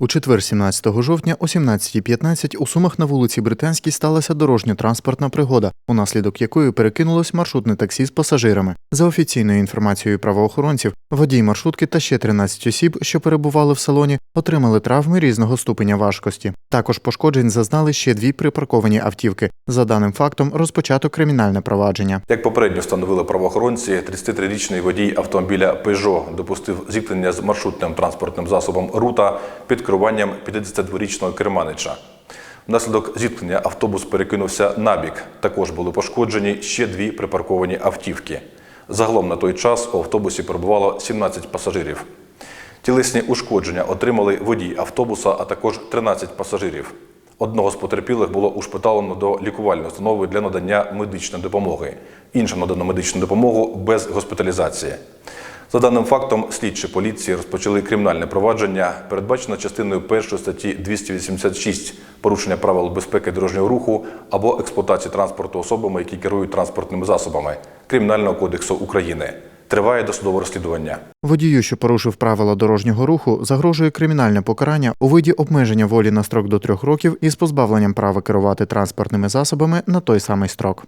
У четвер, 17 жовтня, о 17.15 у Сумах на вулиці Британській сталася дорожньо-транспортна пригода, унаслідок якої перекинулось маршрутне таксі з пасажирами. За офіційною інформацією правоохоронців, водій маршрутки та ще 13 осіб, що перебували в салоні, отримали травми різного ступеня важкості. Також пошкоджень зазнали ще дві припарковані автівки. За даним фактом розпочато кримінальне провадження. Як попередньо встановили правоохоронці, 33-річний водій автомобіля Peugeot допустив зіткнення з маршрутним транспортним засобом Рута під керуванням 52-річного керманича. Внаслідок зіткнення автобус перекинувся набік. Також були пошкоджені ще дві припарковані автівки. Загалом на той час у автобусі перебувало 17 пасажирів. Тілесні ушкодження отримали водій автобуса, а також 13 пасажирів. Одного з потерпілих було ушпиталено до лікувальної установи для надання медичної допомоги. Іншим надано медичну допомогу без госпіталізації. За даним фактом, слідчі поліції розпочали кримінальне провадження, передбачено частиною 1 статті 286 порушення правил безпеки дорожнього руху або експлуатації транспорту особами, які керують транспортними засобами Кримінального кодексу України. Триває досудове розслідування. Водію, що порушив правила дорожнього руху, загрожує кримінальне покарання у виді обмеження волі на строк до трьох років із позбавленням права керувати транспортними засобами на той самий строк.